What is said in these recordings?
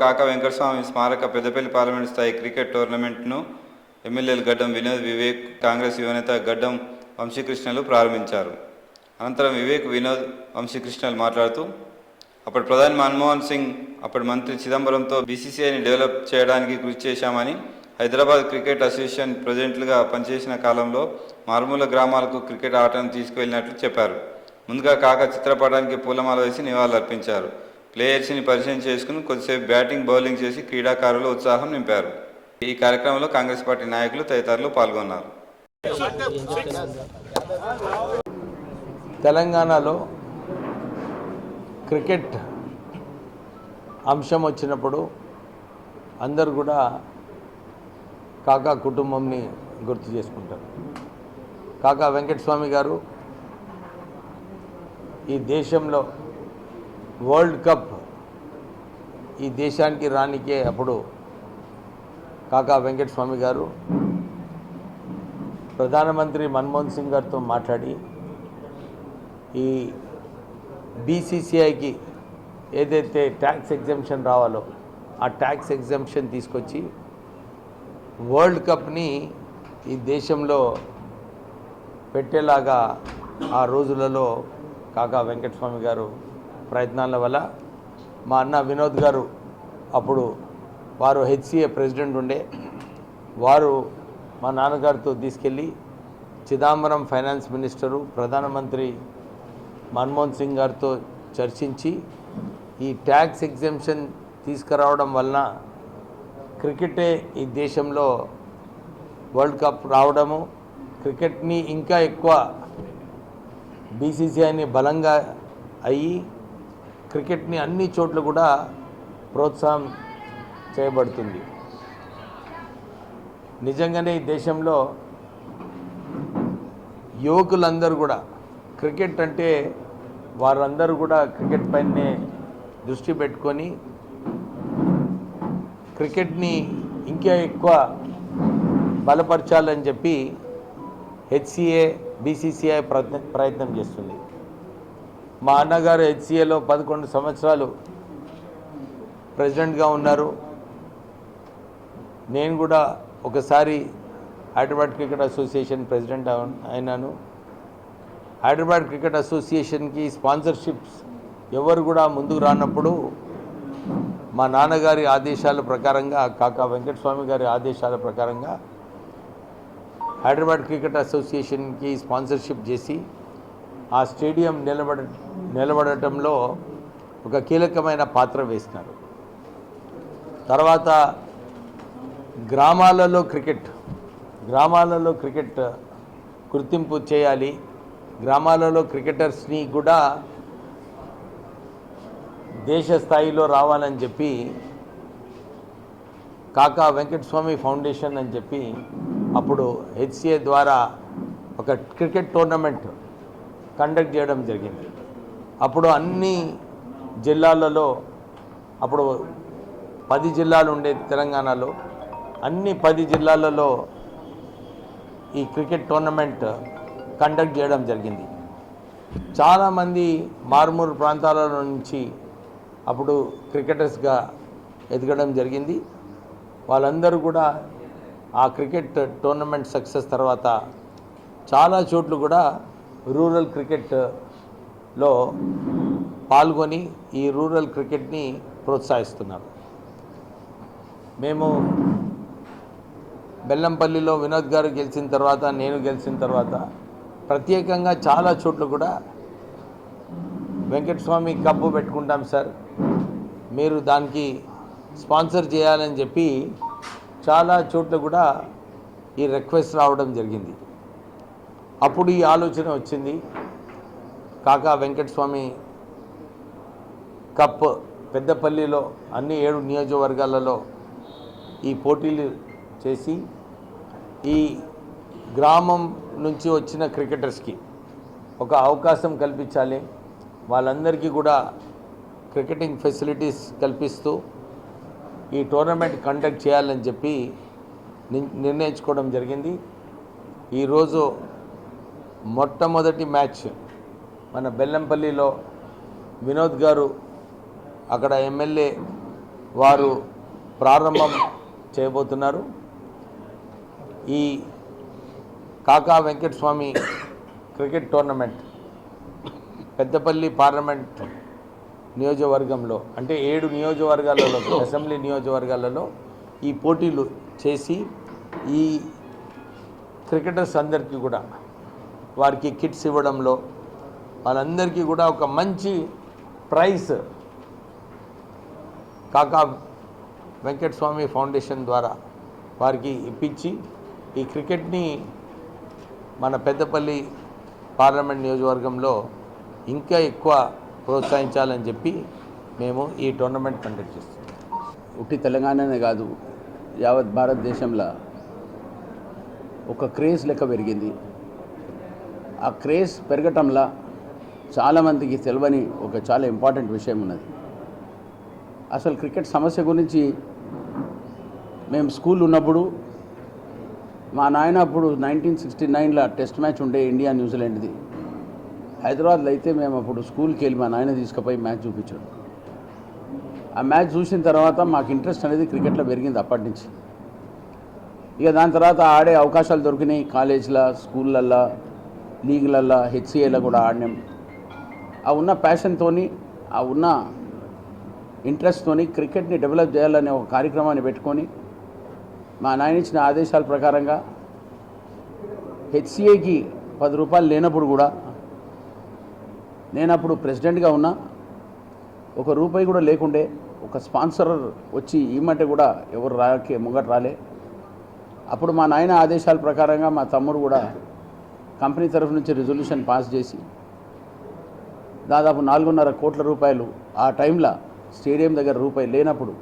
కాక వెంకటస్వామి స్మారక పెద్దపల్లి పార్లమెంట్ స్థాయి క్రికెట్ టోర్నమెంట్ను ఎమ్మెల్యేలు గడ్డం వినోద్ వివేక్ కాంగ్రెస్ యువనేత గడ్డం వంశీకృష్ణలు ప్రారంభించారు. అనంతరం వివేక్ వినోద్ వంశీకృష్ణలు మాట్లాడుతూ అప్పటి ప్రధాని మన్మోహన్ సింగ్ అప్పటి మంత్రి చిదంబరంతో బీసీసీఐని డెవలప్ చేయడానికి కృషి చేశామని హైదరాబాద్ క్రికెట్ అసోసియేషన్ ప్రెసిడెంట్లుగా పనిచేసిన కాలంలో మారుమూల గ్రామాలకు క్రికెట్ ఆటను తీసుకువెళ్ళినట్లు చెప్పారు. ముందుగా కాక చిత్రపటానికి పూలమాల వేసి నివాళులర్పించారు. ప్లేయర్స్ని పరిచయం చేసుకుని కొద్దిసేపు బ్యాటింగ్ బౌలింగ్ చేసి క్రీడాకారులు ఉత్సాహం నింపారు. ఈ కార్యక్రమంలో కాంగ్రెస్ పార్టీ నాయకులు తదితరులు పాల్గొన్నారు. తెలంగాణలో క్రికెట్ అంశం వచ్చినప్పుడు అందరు కూడా కాకా కుటుంబంని గుర్తు చేసుకుంటారు. కాకా వెంకటస్వామి గారు ఈ దేశంలో వరల్డ్ కప్ ఈ దేశానికి రానికే అప్పుడు కాకా వెంకటస్వామి గారు ప్రధానమంత్రి మన్మోహన్ సింగ్ గారితో మాట్లాడి ఈ బీసీసీఐకి ఏదైతే ట్యాక్స్ ఎగ్జంప్షన్ రావాలో ఆ ట్యాక్స్ ఎగ్జంప్షన్ తీసుకొచ్చి వరల్డ్ కప్ని ఈ దేశంలో పెట్టేలాగా ఆ రోజులలో కాకా వెంకటస్వామి గారు ప్రయత్నాల వల్ల మా అన్న వినోద్ గారు అప్పుడు వారు హెచ్సిఏ ప్రెసిడెంట్ ఉండే వారు మా నాన్నగారితో తీసుకెళ్ళి చిదంబరం ఫైనాన్స్ మినిస్టరు ప్రధానమంత్రి మన్మోహన్ సింగ్ గారితో చర్చించి ఈ ట్యాక్స్ ఎగ్జెంప్షన్ తీసుకురావడం వలన క్రికెటే ఈ దేశంలో వరల్డ్ కప్ రావడము క్రికెట్ని ఇంకా ఎక్కువ బీసీసీఐని బలంగా అయ్యి క్రికెట్ని అన్ని చోట్ల కూడా ప్రోత్సాహం చేయబడుతుంది. నిజంగానే ఈ దేశంలో యువకులందరూ కూడా క్రికెట్ అంటే వారందరూ కూడా క్రికెట్ పైనే దృష్టి పెట్టుకొని క్రికెట్ని ఇంకా ఎక్కువ బలపరచాలని చెప్పి హెచ్సిఏ బీసీసీఐ ప్రయత్నం ప్రయత్నం చేస్తుంది. మా అన్నగారు హెచ్సిఏలో పదకొండు సంవత్సరాలు ప్రెసిడెంట్గా ఉన్నారు. నేను కూడా ఒకసారి హైదరాబాద్ క్రికెట్ అసోసియేషన్ ప్రెసిడెంట్ అయినాను. హైదరాబాద్ క్రికెట్ అసోసియేషన్కి స్పాన్సర్షిప్స్ ఎవరు కూడా ముందుకు రానప్పుడు మా నాన్నగారి ఆదేశాల ప్రకారంగా కాకా వెంకటస్వామి గారి ఆదేశాల ప్రకారంగా హైదరాబాద్ క్రికెట్ అసోసియేషన్కి స్పాన్సర్షిప్ చేసి ఆ స్టేడియం నిలబడ నిలబడటంలో ఒక కీలకమైన పాత్ర వేసినారు. తర్వాత గ్రామాలలో క్రికెట్ గ్రామాలలో క్రికెట్ గుర్తింపు చేయాలి. గ్రామాలలో క్రికెటర్స్ని కూడా దేశ స్థాయిలో రావాలని చెప్పి కాకా వెంకటస్వామి ఫౌండేషన్ అని చెప్పి అప్పుడు హెచ్సిఏ ద్వారా ఒక క్రికెట్ టోర్నమెంట్ కండక్ట్ చేయడం జరిగింది. అప్పుడు అన్ని జిల్లాలలో అప్పుడు పది జిల్లాలు ఉండే తెలంగాణలో అన్ని పది జిల్లాలలో ఈ క్రికెట్ టోర్నమెంట్ కండక్ట్ చేయడం జరిగింది. చాలామంది మారుమూరు ప్రాంతాల నుంచి అప్పుడు క్రికెటర్స్గా ఎదగడం జరిగింది. వాళ్ళందరూ కూడా ఆ క్రికెట్ టోర్నమెంట్ సక్సెస్ తర్వాత చాలా చోట్ల కూడా రూరల్ క్రికెట్లో పాల్గొని ఈ రూరల్ క్రికెట్ని ప్రోత్సహిస్తున్నారు. మేము బెల్లంపల్లిలో వినోద్ గారు గెలిచిన తర్వాత నేను గెలిచిన తర్వాత ప్రత్యేకంగా చాలా చోట్ల కూడా వెంకటస్వామి కప్పు పెట్టుకుంటాం సార్. మీరు దానికి స్పాన్సర్ చేయాలని చెప్పి చాలా చోట్ల కూడా ఈ రిక్వెస్ట్ రావడం జరిగింది. అప్పుడు ఈ ఆలోచన వచ్చింది. కాకా వెంకటస్వామి కప్ పెద్దపల్లిలో అన్ని ఏడు నియోజకవర్గాలలో ఈ పోటీలు చేసి ఈ గ్రామం నుంచి వచ్చిన క్రికెటర్స్కి ఒక అవకాశం కల్పించాలి. వాళ్ళందరికీ కూడా క్రికెటింగ్ ఫెసిలిటీస్ కల్పిస్తూ ఈ టోర్నమెంట్ కండక్ట్ చేయాలని చెప్పి ని- నిర్ణయించుకోవడం జరిగింది. ఈరోజు మొట్టమొదటి మ్యాచ్ మన బెల్లంపల్లిలో వినోద్ గారు అక్కడ ఎమ్మెల్యే వారు ప్రారంభం చేయబోతున్నారు. ఈ Kaka Venkataswamy cricket tournament Peddapalli parliament నియోజకవర్గంలో అంటే ఏడు నియోజకవర్గాలలో అసెంబ్లీ నియోజకవర్గాలలో ఈ పోటీలు చేసి ఈ క్రికెటర్స్ అందరికీ కూడా వారికి కిట్స్ ఇవ్వడంలో వాళ్ళందరికీ కూడా ఒక మంచి ప్రైస్. కాకా వెంకటస్వామి ఫౌండేషన్ ద్వారా వారికి ఇప్పించి ఈ క్రికెట్ని మన పెద్దపల్లి పార్లమెంట్ నియోజకవర్గంలో ఇంకా ఎక్కువ ప్రోత్సహించాలని చెప్పి మేము ఈ టోర్నమెంట్ కండక్ట్ చేస్తున్నాం. ఉట్టి తెలంగాణనే కాదు యావత్ భారతదేశంలో ఒక క్రేజ్ లెక్క పెరిగింది. ఆ క్రేజ్ పెరగటంలో చాలామందికి తెలియని ఒక చాలా ఇంపార్టెంట్ విషయం ఉన్నది. అసలు క్రికెట్ సమస్య గురించి మేము స్కూల్ ఉన్నప్పుడు మా నాయన అప్పుడు నైన్టీన్ సిక్స్టీ నైన్లో టెస్ట్ మ్యాచ్ ఉండే ఇండియా న్యూజిలాండ్ది. హైదరాబాద్లో అయితే మేము అప్పుడు స్కూల్కి వెళ్ళి మా నాయన తీసుకుపోయి మ్యాచ్ చూపించాడు ఆ మ్యాచ్ చూసిన తర్వాత మాకు ఇంట్రెస్ట్ అనేది క్రికెట్లో పెరిగింది అప్పటి నుంచి. ఇక దాని తర్వాత ఆడే అవకాశాలు దొరికినాయి కాలేజ్లో స్కూళ్ళల్లో. లీగ్లల్లో హెచ్సిఏలో కూడా ఆడినాం. ఆ ఉన్న ప్యాషన్తోని ఆ ఉన్న ఇంట్రెస్ట్తోని క్రికెట్ని డెవలప్ చేయాలనే ఒక కార్యక్రమాన్ని పెట్టుకొని మా నాయన ఇచ్చిన ఆదేశాల ప్రకారంగా హెచ్సిఏకి పది రూపాయలు లేనప్పుడు కూడా నేను అప్పుడు ప్రెసిడెంట్గా ఉన్నా ఒక రూపాయి కూడా లేకుండే ఒక స్పాన్సర్ వచ్చి ఈమంటే కూడా ఎవరు రాకే ముంగట రాలే. అప్పుడు మా నాయన ఆదేశాల ప్రకారంగా మా తమ్ముడు కూడా కంపెనీ తరఫు నుంచి రిజల్యూషన్ పాస్ చేసి దాదాపు నాలుగున్నర కోట్ల రూపాయలు ఆ టైంలో స్టేడియం దగ్గర రూపాయి లేనప్పుడు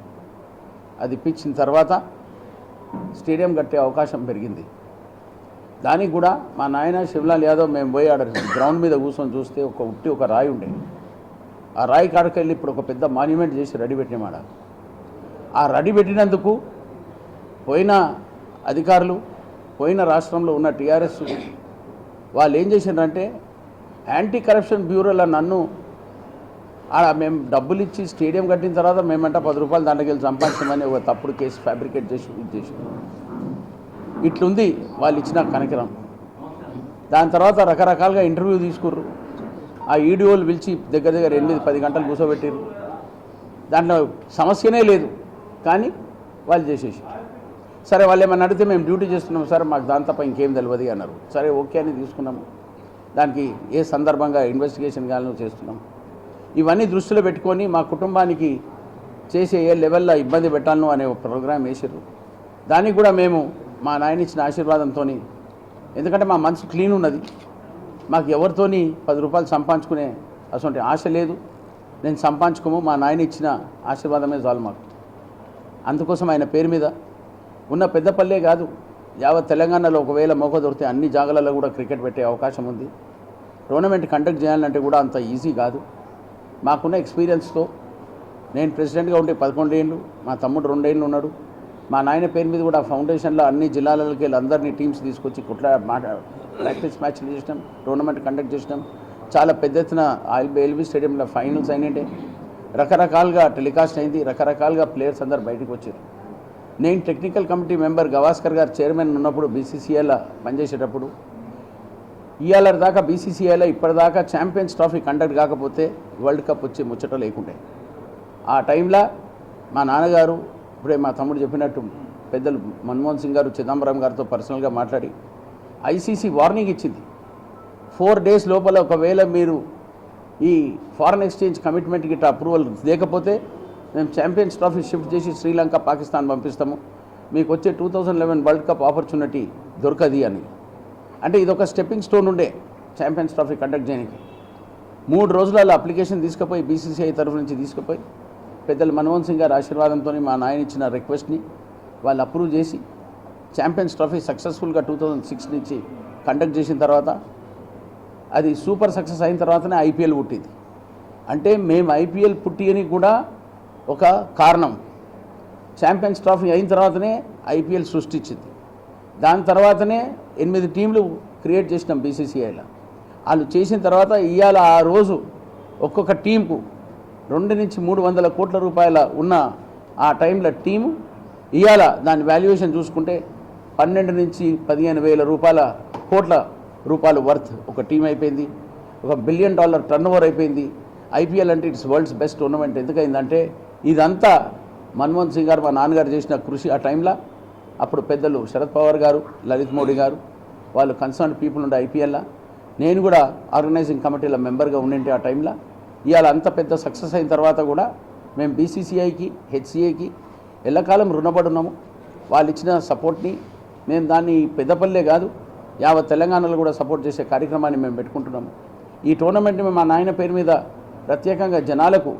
అది ఇప్పించిన తర్వాత స్టేడియం కట్టే అవకాశం పెరిగింది. దానికి కూడా మా నాయన శివలాల్ యాదవ్ మేము పోయి ఆడ గ్రౌండ్ మీద కూర్చొని చూస్తే ఒక ఉట్టి ఒక రాయి ఉండే. ఆ రాయి కాడకి వెళ్ళి ఇప్పుడు ఒక పెద్ద మాన్యుమెంట్ చేసి రెడీ పెట్టినమాట ఆ రెడీ పెట్టినందుకు పోయిన అధికారులు పోయిన రాష్ట్రంలో ఉన్న టీఆర్ఎస్ వాళ్ళు ఏం చేసిండ్రంటే యాంటీ కరప్షన్ బ్యూరోలో నన్ను ఆడ మేము డబ్బులు ఇచ్చి స్టేడియం కట్టిన తర్వాత మేమంట పది రూపాయలు దాంట్లోకి వెళ్ళి సంపాదించమని ఒక తప్పుడు కేసు ఫ్యాబ్రికేట్ చేసి ఇది చేసి ఇట్లుంది వాళ్ళు ఇచ్చిన కనకరం. దాని తర్వాత రకరకాలుగా ఇంటర్వ్యూ తీసుకుర్రు. ఆ ఈడియోలు పిలిచి దగ్గర దగ్గర ఎనిమిది పది గంటలు కూర్చోబెట్టిర్రు దాంట్లో సమస్యనే లేదు. కానీ వాళ్ళు చేసేసారు సరే వాళ్ళు ఏమన్నా అడిగితే మేము డ్యూటీ చేస్తున్నాం సార్ మాకు దాని తప్ప ఇంకేం తెలియదు అన్నారు. సరే ఓకే అని తీసుకున్నాము దానికి ఏ సందర్భంగా ఇన్వెస్టిగేషన్ కానీ చేస్తున్నాం. ఇవన్నీ దృష్టిలో పెట్టుకొని మా కుటుంబానికి చేసే ఏ లెవెల్లో ఇబ్బంది పెట్టాలను అనే ఒక ప్రోగ్రామ్ వేసారు దానికి కూడా మేము మా నాయన ఇచ్చిన ఆశీర్వాదంతో ఎందుకంటే మా మనసు క్లీన్ ఉన్నది. మాకు ఎవరితోని పది రూపాయలు సంపాదించుకునే అటువంటి ఆశ లేదు. నేను సంపాదించుకోము మా నాయన ఇచ్చిన ఆశీర్వాదమే చాలు మాకు. అందుకోసం ఆయన పేరు మీద ఉన్న పెద్దపల్లే కాదు. యావత్ తెలంగాణలో ఒకవేళ మోక దొరికితే అన్ని జాగాలలో కూడా క్రికెట్ పెట్టే అవకాశం ఉంది. టోర్నమెంట్ కండక్ట్ చేయాలంటే కూడా అంత ఈజీ కాదు. మాకున్న ఎక్స్పీరియన్స్తో నేను ప్రెసిడెంట్గా ఉంటే పదకొండు ఏళ్ళు మా తమ్ముడు రెండేళ్ళు ఉన్నాడు. మా నాయన పేరు మీద కూడా ఫౌండేషన్లో అన్ని జిల్లాలకి వెళ్ళి అందరినీ టీమ్స్ తీసుకొచ్చి కుట్లా మాట ప్రాక్టీస్ మ్యాచ్లు చేసినాం టోర్నమెంట్ కండక్ట్ చేసినాం. చాలా పెద్ద ఎత్తున ఎల్బీ స్టేడియంలో ఫైనల్స్ అయినట్టే. రకరకాలుగా టెలికాస్ట్ అయింది రకరకాలుగా ప్లేయర్స్ అందరు బయటకు వచ్చారు. నేను టెక్నికల్ కమిటీ మెంబర్ గవాస్కర్ గారు చైర్మన్ ఉన్నప్పుడు బీసీసీఐలో పనిచేసేటప్పుడు ఇవాళ దాకా బీసీసీఐలో ఇప్పటిదాకా ఛాంపియన్స్ ట్రోఫీ కండక్ట్ కాకపోతే వరల్డ్ కప్ వచ్చే ముచ్చట లేకుండే. ఆ టైంలో మా నాన్నగారు ఇప్పుడే మా తమ్ముడు చెప్పినట్టు పెద్దలు మన్మోహన్ సింగ్ గారు చిదంబరం గారితో పర్సనల్గా మాట్లాడి ఐసీసీ వార్నింగ్ ఇచ్చింది. ఫోర్ డేస్ లోపల ఒకవేళ మీరు ఈ ఫారెన్ ఎక్స్చేంజ్ కమిట్మెంట్ గిట్ట అప్రూవల్ లేకపోతే మేము ఛాంపియన్స్ ట్రోఫీ షిఫ్ట్ చేసి శ్రీలంక పాకిస్తాన్ పంపిస్తాము. మీకు వచ్చే two thousand eleven world cup opportunity దొరకది అని. అంటే ఇది ఒక స్టెప్పింగ్ స్టోన్ ఉండే ఛాంపియన్స్ ట్రోఫీ కండక్ట్ చేయడానికి. మూడు రోజులలో అప్లికేషన్ తీసుకుపోయి బీసీసీఐ తరఫు నుంచి తీసుకుపోయి పెద్దలు మన్మోహన్ సింగ్ గారి ఆశీర్వాదంతో మా నాయన ఇచ్చిన రిక్వెస్ట్ని వాళ్ళు అప్రూవ్ చేసి ఛాంపియన్స్ ట్రోఫీ సక్సెస్ఫుల్గా టూ థౌజండ్ సిక్స్ నుంచి కండక్ట్ చేసిన తర్వాత అది సూపర్ సక్సెస్ అయిన తర్వాతనే ఐపీఎల్ పుట్టింది. అంటే మేము ఐపీఎల్ పుట్టి అని కూడా ఒక కారణం. ఛాంపియన్స్ ట్రాఫీ అయిన తర్వాతనే ఐపీఎల్ సృష్టించింది. దాని తర్వాతనే ఎనిమిది టీంలు క్రియేట్ చేసినాం బీసీసీఐలో. వాళ్ళు చేసిన తర్వాత ఇవాళ ఆ రోజు ఒక్కొక్క టీంకు రెండు నుంచి మూడు వందల కోట్ల రూపాయల ఉన్న ఆ టైంలో టీము ఇవాళ దాని వాల్యుయేషన్ చూసుకుంటే పన్నెండు నుంచి పదిహేను వేల రూపాయల కోట్ల రూపాయలు వర్త్ ఒక టీం అయిపోయింది. ఒక బిలియన్ డాలర్ టర్న్ ఓవర్ అయిపోయింది. ఐపీఎల్ అంటే ఇట్స్ వరల్డ్స్ బెస్ట్ టోర్నమెంట్. ఎందుకైందంటే ఇదంతా మన్మోహన్ సింగ్ గారు మా నాన్నగారు చేసిన కృషి ఆ టైంలో. అప్పుడు పెద్దలు శరద్ పవార్ గారు లలిత్ మోడీ గారు వాళ్ళు కన్సర్న్ పీపుల్ ఉండే ఐపీఎల్లో నేను కూడా ఆర్గనైజింగ్ కమిటీలో మెంబర్గా ఉండింటి ఆ టైంలో. ఇవాళ అంత పెద్ద సక్సెస్ అయిన తర్వాత కూడా మేము బీసీసీఐకి హెచ్సిఐకి ఎల్లకాలం రుణపడి ఉన్నాము వాళ్ళు ఇచ్చిన సపోర్ట్ని మేము దాన్ని పెద్దపల్లే కాదు యావత్ తెలంగాణలో కూడా సపోర్ట్ చేసే కార్యక్రమాన్ని మేము పెట్టుకుంటున్నాము. ఈ టోర్నమెంట్ని మేము మా నాయన పేరు మీద ప్రత్యేకంగా జనాలకు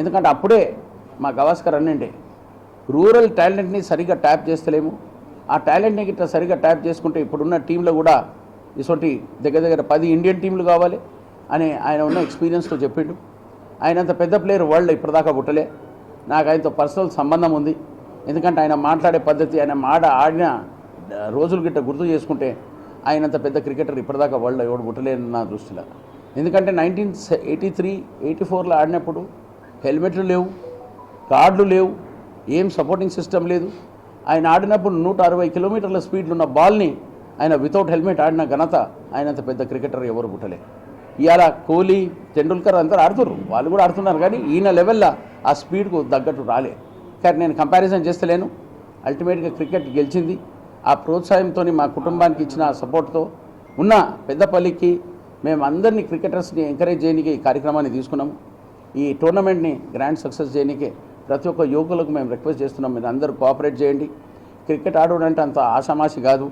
ఎందుకంటే అప్పుడే మా గవాస్కర్ అన్నండే రూరల్ టాలెంట్ని సరిగ్గా ట్యాప్ చేస్తలేము. ఆ టాలెంట్ని గిట్లా సరిగ్గా ట్యాప్ చేసుకుంటే ఇప్పుడున్న టీంలో కూడా ఇటువంటి దగ్గర దగ్గర పది ఇండియన్ టీంలు కావాలి అని ఆయన ఉన్న ఎక్స్పీరియన్స్తో చెప్పిండు. ఆయన అంత పెద్ద ప్లేయర్ వరల్డ్ ఇప్పటిదాకా పుట్టలే. నాకు ఆయనతో పర్సనల్ సంబంధం ఉంది. ఎందుకంటే ఆయన మాట్లాడే పద్ధతి ఆయన మాట ఆడిన రోజులు గిట్ట గుర్తు చేసుకుంటే ఆయనంత పెద్ద క్రికెటర్ ఇప్పటిదాకా వరల్డ్ ఎవడు పుట్టలేని నా దృష్టిలో. ఎందుకంటే నైన్టీన్ ఎయిటీ త్రీ ఎయిటీ ఫోర్లో ఆడినప్పుడు హెల్మెట్లు లేవు. కార్డులు లేవు ఏం సపోర్టింగ్ సిస్టమ్ లేదు. ఆయన ఆడినప్పుడు నూట అరవై కిలోమీటర్ల స్పీడ్లో ఉన్న బాల్ని ఆయన వితౌట్ హెల్మెట్ ఆడిన ఘనత ఆయనంత పెద్ద క్రికెటర్ ఎవరు పుట్టలే. ఇవాళ కోహ్లీ టెండూల్కర్ అందరూ ఆడుతున్నారు వాళ్ళు కూడా ఆడుతున్నారు కానీ ఈయన లెవెల్లో ఆ స్పీడ్కు తగ్గట్టు రాలే. కానీ నేను కంపారిజన్ చేస్తలేను. అల్టిమేట్గా క్రికెట్ గెలిచింది. ఆ ప్రోత్సాహంతో మా కుటుంబానికి ఇచ్చిన సపోర్ట్తో ఉన్న పెద్దపల్లికి మేము అందరినీ క్రికెటర్స్ని ఎంకరేజ్ చేయడానికి ఈ కార్యక్రమాన్ని తీసుకున్నాము ఈ టోర్నమెంట్ని గ్రాండ్ సక్సెస్ చేయడానికి ప్రతి ఒక్క యువకులకు మేము రిక్వెస్ట్ చేస్తున్నాం మీరు అందరూ కోఆపరేట్ చేయండి. క్రికెట్ ఆడడం అంటే అంత ఆషామాషి కాదు.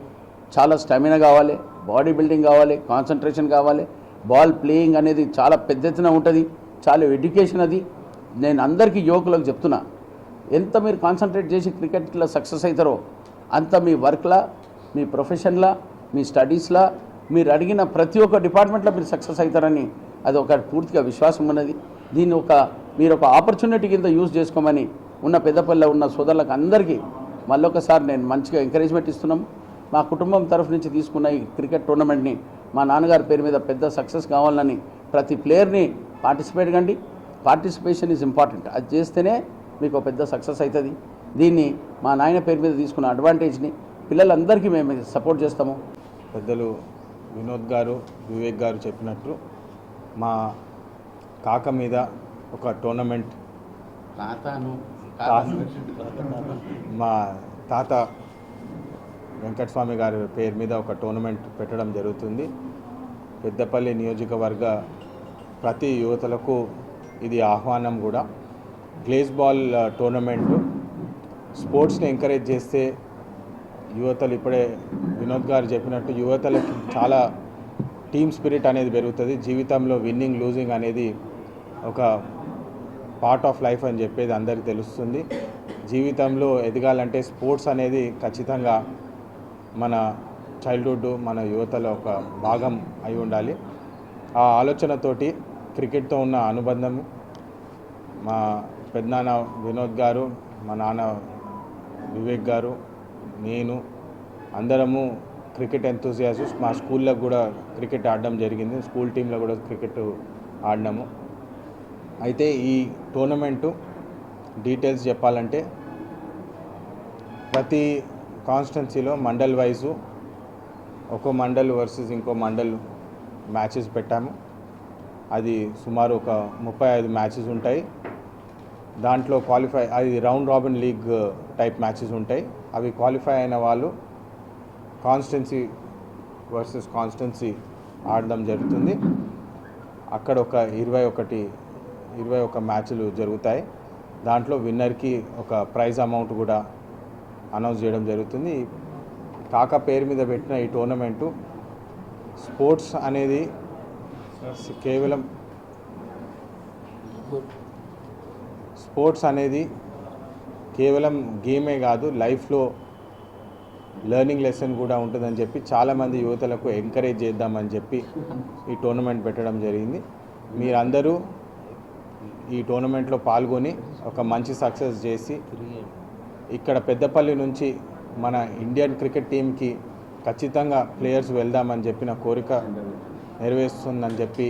చాలా స్టామినా కావాలి బాడీ బిల్డింగ్ కావాలి కాన్సన్ట్రేషన్ కావాలి. బాల్ ప్లేయింగ్ అనేది చాలా పెద్ద ఎత్తున ఉంటుంది చాలా ఎడ్యుకేషన్ అది. నేను అందరికీ యువకులకు చెప్తున్నా ఎంత మీరు కాన్సన్ట్రేట్ చేసి క్రికెట్లో సక్సెస్ అవుతారో అంత మీ వర్క్లా మీ ప్రొఫెషన్లా మీ స్టడీస్లా మీరు అడిగిన ప్రతి ఒక్క డిపార్ట్మెంట్లో మీరు సక్సెస్ అవుతారని అది ఒక పూర్తిగా విశ్వాసం ఉన్నది. దీన్ని ఒక మీరు ఒక ఆపర్చునిటీ కింద యూజ్ చేసుకోమని ఉన్న పెద్దపల్లిలో ఉన్న సోదరులకు అందరికీ మళ్ళొకసారి నేను మంచిగా ఎంకరేజ్మెంట్ ఇస్తున్నాం. మా కుటుంబం తరఫు నుంచి తీసుకున్న ఈ క్రికెట్ టోర్నమెంట్ని మా నాన్నగారి పేరు మీద పెద్ద సక్సెస్ కావాలని ప్రతి ప్లేయర్ని పార్టిసిపేట్ కండి. పార్టిసిపేషన్ ఈజ్ ఇంపార్టెంట్ అది చేస్తేనే మీకు పెద్ద సక్సెస్ అవుతుంది దీన్ని మా నాయన పేరు మీద తీసుకున్న అడ్వాంటేజ్ని పిల్లలందరికీ మేము సపోర్ట్ చేస్తాము. పెద్దలు వినోద్ గారు వివేక్ గారు చెప్పినట్టు మా కాక మీద ఒక టోర్నమెంట్. మా తాత వెంకటస్వామి గారి పేరు మీద ఒక టోర్నమెంట్ పెట్టడం జరుగుతుంది. పెద్దపల్లి నియోజకవర్గ ప్రతి యువతలకు ఇది ఆహ్వానం కూడా. గ్లేస్ బాల్ టోర్నమెంటు. స్పోర్ట్స్ని ఎంకరేజ్ చేస్తే యువతలు ఇప్పుడే వినోద్ గారు చెప్పినట్టు యువతలకి చాలా టీమ్ స్పిరిట్ అనేది పెరుగుతుంది. జీవితంలో విన్నింగ్ లూజింగ్ అనేది ఒక పార్ట్ ఆఫ్ లైఫ్ అని చెప్పేది అందరికీ తెలుస్తుంది. జీవితంలో ఎదగాలంటే స్పోర్ట్స్ అనేది ఖచ్చితంగా మన చైల్డ్హుడ్ మన యువతలో ఒక భాగం అయి ఉండాలి. ఆ ఆలోచనతోటి క్రికెట్తో ఉన్న అనుబంధం మా పెద్దనాన్న వినోద్ గారు మా నాన్న వివేక్ గారు నేను అందరము క్రికెట్ ఎంతూజియాసిస్ మా స్కూల్లో కూడా క్రికెట్ ఆడడం జరిగింది. స్కూల్ టీంలో కూడా క్రికెట్ ఆడినాము. అయితే ఈ టోర్నమెంటు డీటెయిల్స్ చెప్పాలంటే ప్రతి కాన్స్టెన్సీలో మండల్ వైజు ఒక్కో మండల్ వర్సెస్ ఇంకో మండల్ మ్యాచెస్ పెట్టాము. అది సుమారు ఒక ముప్పై ఐదు మ్యాచెస్ ఉంటాయి. దాంట్లో క్వాలిఫై అది round robin league type matches ఉంటాయి. అవి క్వాలిఫై అయిన వాళ్ళు కాన్స్టెన్సీ వర్సెస్ కాన్స్టెన్సీ ఆడడం జరుగుతుంది. అక్కడ ఒక ఇరవై ఒకటి ఇరవై ఒక మ్యాచ్లు జరుగుతాయి. దాంట్లో విన్నర్కి ఒక ప్రైజ్ అమౌంట్ కూడా అనౌన్స్ చేయడం జరుగుతుంది. కాక పేరు మీద పెట్టిన ఈ టోర్నమెంటు స్పోర్ట్స్ అనేది కేవలం స్పోర్ట్స్ అనేది కేవలం గేమే కాదు లైఫ్లో లెర్నింగ్ లెసన్ కూడా ఉంటుందని చెప్పి చాలామంది యువతలకు ఎంకరేజ్ చేద్దామని చెప్పి ఈ టోర్నమెంట్ పెట్టడం జరిగింది. మీరందరూ ఈ టోర్నమెంట్లో పాల్గొని ఒక మంచి సక్సెస్ చేసి ఇక్కడ పెద్దపల్లి నుంచి మన ఇండియన్ క్రికెట్ టీంకి ఖచ్చితంగా ప్లేయర్స్ వెళ్దామని చెప్పిన కోరిక నెరవేరుస్తుందని చెప్పి